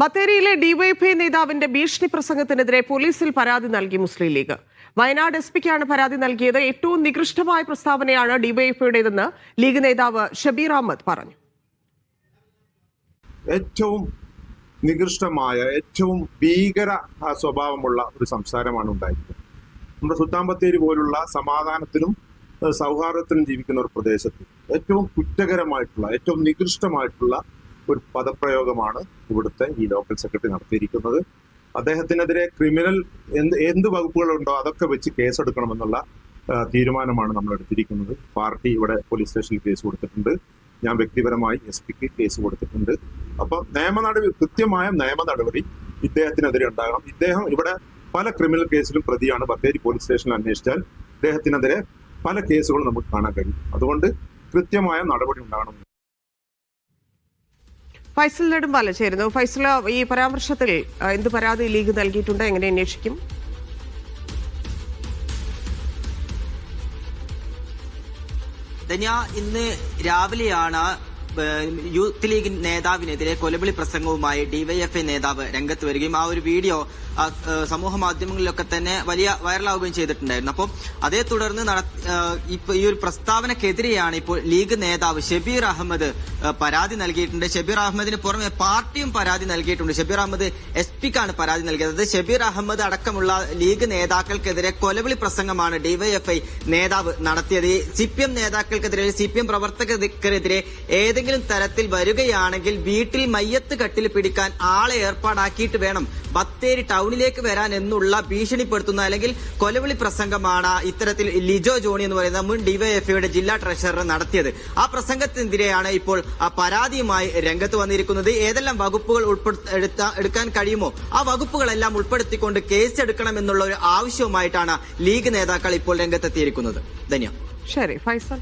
ബത്തേരിയിലെ DYFI നേതാവിന്റെ ഭീഷണി പ്രസംഗത്തിനെതിരെ പോലീസിൽ പരാതി നൽകി മുസ്ലിം ലീഗ്. വയനാട് എസ് പിക്കാണ് പരാതി നൽകിയത്. ഏറ്റവും നികൃഷ്ടമായ പ്രസ്താവനയാണ് ഡിവൈഎഫ്ഐയുടേതെന്ന് ലീഗ് നേതാവ് ഷബീർ അഹമ്മദ് പറഞ്ഞു. ഏറ്റവും നികൃഷ്ടമായ ഏറ്റവും ഭീകര സ്വഭാവമുള്ള ഒരു സംസാരമാണ് ഉണ്ടായിരിക്കുന്നത് നമ്മുടെ സുൽത്താൻ ബത്തേരി പോലുള്ള സമാധാനത്തിനും സൗഹാർദ്ദത്തിനും ജീവിക്കുന്ന ഒരു പ്രദേശത്ത് ഏറ്റവും കുറ്റകരമായിട്ടുള്ള ഏറ്റവും നികൃഷ്ടമായിട്ടുള്ള ഒരു പദപ്രയോഗമാണ് ഇവിടുത്തെ ഈ ലോക്കൽ സെക്രട്ടറി നടത്തിയിരിക്കുന്നത്. അദ്ദേഹത്തിനെതിരെ ക്രിമിനൽ എന്ത് എന്ത് വകുപ്പുകളുണ്ടോ അതൊക്കെ വെച്ച് കേസെടുക്കണമെന്നുള്ള തീരുമാനമാണ് നമ്മൾ എടുത്തിരിക്കുന്നത്. പാർട്ടി ഇവിടെ പോലീസ് സ്റ്റേഷനിൽ കേസ് കൊടുത്തിട്ടുണ്ട്. ഞാൻ വ്യക്തിപരമായി എസ് പിക്ക് കേസ് കൊടുത്തിട്ടുണ്ട്. അപ്പൊ നിയമ കൃത്യമായ നിയമ നടപടി ഇദ്ദേഹത്തിനെതിരെ ഉണ്ടാകണം. ഇദ്ദേഹം ഇവിടെ പല ക്രിമിനൽ കേസിലും പ്രതിയാണ്. ബത്തേരി പോലീസ് സ്റ്റേഷനിൽ അന്വേഷിച്ചാൽ ഇദ്ദേഹത്തിനെതിരെ പല കേസുകളും നമുക്ക് കാണാൻ കഴിയും. അതുകൊണ്ട് കൃത്യമായ നടപടി ഉണ്ടാകണം. ഫൈസൽ നെടുമ്പാല ചേരുന്നു ഫൈസൽ ഈ പരാമർശത്തിൽ എന്ത് പരാതി ലീഗ് നൽകിയിട്ടുണ്ട്? എങ്ങനെ അന്വേഷിക്കും? ധന്യ ഇന്ന് രാവിലെയാണ് യൂത്ത് ലീഗ് നേതാവിനെതിരെ കൊലവിളി പ്രസംഗവുമായി ഡിവൈഎഫ്ഐ നേതാവ് രംഗത്ത് വരികയും ആ ഒരു വീഡിയോ സമൂഹ മാധ്യമങ്ങളിലൊക്കെ തന്നെ വലിയ വൈറലാവുകയും ചെയ്തിട്ടുണ്ടായിരുന്നു. അപ്പോൾ അതേ തുടർന്ന് ഈ ഒരു പ്രസ്താവനക്കെതിരെയാണ് ഇപ്പോൾ ലീഗ് നേതാവ് ഷബീർ അഹമ്മദ് പരാതി നൽകിയിട്ടുണ്ട്. ഷബീർ അഹമ്മദിന് പുറമെ പാർട്ടിയും പരാതി നൽകിയിട്ടുണ്ട്. ഷബീർ അഹമ്മദ് എസ് പിക്കാണ് പരാതി നൽകിയത്. ഷബീർ അഹമ്മദ് അടക്കമുള്ള ലീഗ് നേതാക്കൾക്കെതിരെ കൊലവിളി പ്രസംഗമാണ് ഡിവൈഎഫ്ഐ നേതാവ് നടത്തിയത്. സി പി എം നേതാക്കൾക്കെതിരെ സി പി എം പ്രവർത്തകർക്കെതിരെ ഏതെങ്കിലും തരത്തിൽ വരികയാണെങ്കിൽ വീട്ടിൽ മയ്യത്ത് കട്ടിൽ പിടിക്കാൻ ആളെ ഏർപ്പാടാക്കിയിട്ട് വേണം ബത്തേരി ടൗണിലേക്ക് വരാൻ എന്നുള്ള ഭീഷണിപ്പെടുത്തുന്ന അല്ലെങ്കിൽ കൊലവിളി പ്രസംഗമാണ് ഇത്തരത്തിൽ ലിജോ ജോണി എന്ന് പറയുന്ന മുൻ ഡിവൈഎഫ്ഐയുടെ ജില്ലാ ട്രഷറർ നടത്തിയത്. ആ പ്രസംഗത്തിനെതിരെയാണ് ഇപ്പോൾ പരാതിയുമായി രംഗത്ത് വന്നിരിക്കുന്നത്. ഏതെല്ലാം വകുപ്പുകൾ ഉൾപ്പെടുത്ത എടുക്കാൻ കഴിയുമോ ആ വകുപ്പുകളെല്ലാം ഉൾപ്പെടുത്തിക്കൊണ്ട് കേസ് എടുക്കണമെന്നുള്ള ഒരു ആവശ്യവുമായിട്ടാണ് ലീഗ് നേതാക്കൾ ഇപ്പോൾ രംഗത്തെത്തിയിരിക്കുന്നത്. ധന്യ. ശരി ഫൈസൽ.